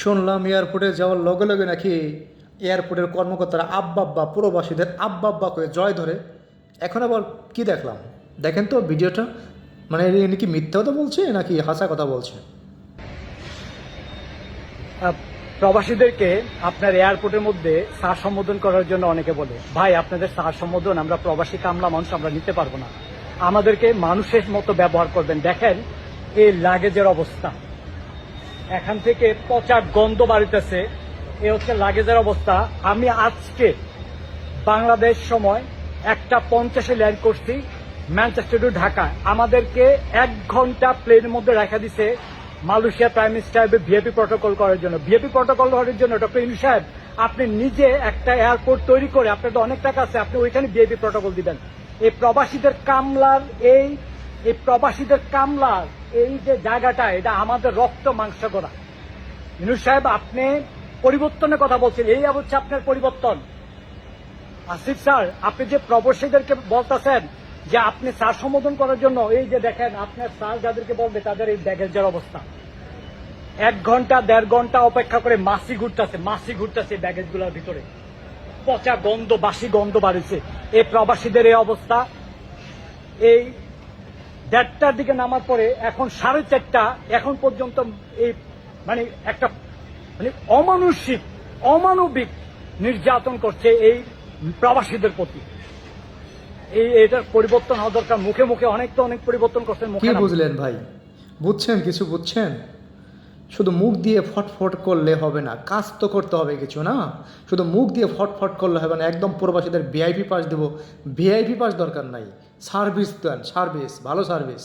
শুনলাম এয়ারপোর্টে যাওয়ার লগে লগে নাকি এয়ারপোর্টের কর্মকর্তারা আব্বাব্বা আব্বা পুরোবাসীদের আব্বা আব্বা করে জয় ধরে। এখন আবার কি দেখলাম? দেখেন তো ভিডিওটা। মানে ইনি কি মিথ্যা কথা বলছে নাকি হাসা কথা বলছে? প্রবাসীদেরকে আপনার এয়ারপোর্টের মধ্যে সার সম্বোধন করার জন্য অনেকে বলে, ভাই, আপনাদের সার সম্বোধন, আমরা প্রবাসী কামলা মানুষ, আমরা নিতে পারব না। আমাদেরকে মানুষের মতো ব্যবহার করবেন। দেখেন এই লাগেজের অবস্থা। এখান থেকে পচা গন্ধ বাড়িতেছে। এ হচ্ছে লাগেজের অবস্থা। আমি আজকে বাংলাদেশ সময় একটা পঞ্চাশে ল্যান্ড করছি ম্যানচেস্টার টু ঢাকা। আমাদেরকে এক ঘণ্টা প্লেনের মধ্যে রাখা দিছে Malaysia prime minister VIP protocol করার জন্য। ভিএপি প্রটোকল করার জন্য ডক্টর ইনু সাহেব, আপনি নিজে একটা এয়ারপোর্ট তৈরি করে আপনার তো অনেক টাকা আছে, আপনি ওইখানে ভিএপি প্রটোকল দিবেন। এই প্রবাসীদের কামলার এই এই প্রবাসীদের কামলার এই যে জায়গাটা, এটা আমাদের রক্ত মাংস করা ইনু সাহেব, আপনি পরিবর্তনের কথা বলছেন, এই হচ্ছে আপনার পরিবর্তন। আসিফ স্যার, আপনি যে প্রবাসীদেরকে বলতেছেন যে আপনি স্যার সম্বোধন করার জন্য, এই যে দেখেন, আপনার স্যার যাদেরকে বলবে, তাদের এই ব্যাগেজের অবস্থা। এক ঘণ্টা, দেড় ঘণ্টা অপেক্ষা করে মাসি ঘুরতেছে মাসি ঘুরতেছে ব্যাগেজগুলোর ভিতরে। পচা গন্ধ, বাসি গন্ধ বাড়িছে। এই প্রবাসীদের এই অবস্থা, এই দেড়টার দিকে নামার পরে এখন সাড়ে চারটা এখন পর্যন্ত এই মানে একটা মানে অমানসিক অমানবিক নির্যাতন করছে এই প্রবাসীদের প্রতি। এই এটার পরিবর্তন হওয়া দরকার। মুখে মুখে অনেক তো অনেক পরিবর্তন করছেন কি মুখে বুঝলেন ভাই? বুঝছেন? কিছু বুঝছেন? শুধু মুখ দিয়ে ফটফট করলে হবে না, কাজ তো করতে হবে কিছু না? শুধু মুখ দিয়ে ফটফট করলে হবে না, একদম প্রবাসীদের ভিআইপি পাস দেবো। ভিআইপি পাস দরকার নাই। সার্ভিস দেন সার্ভিস ভালো সার্ভিস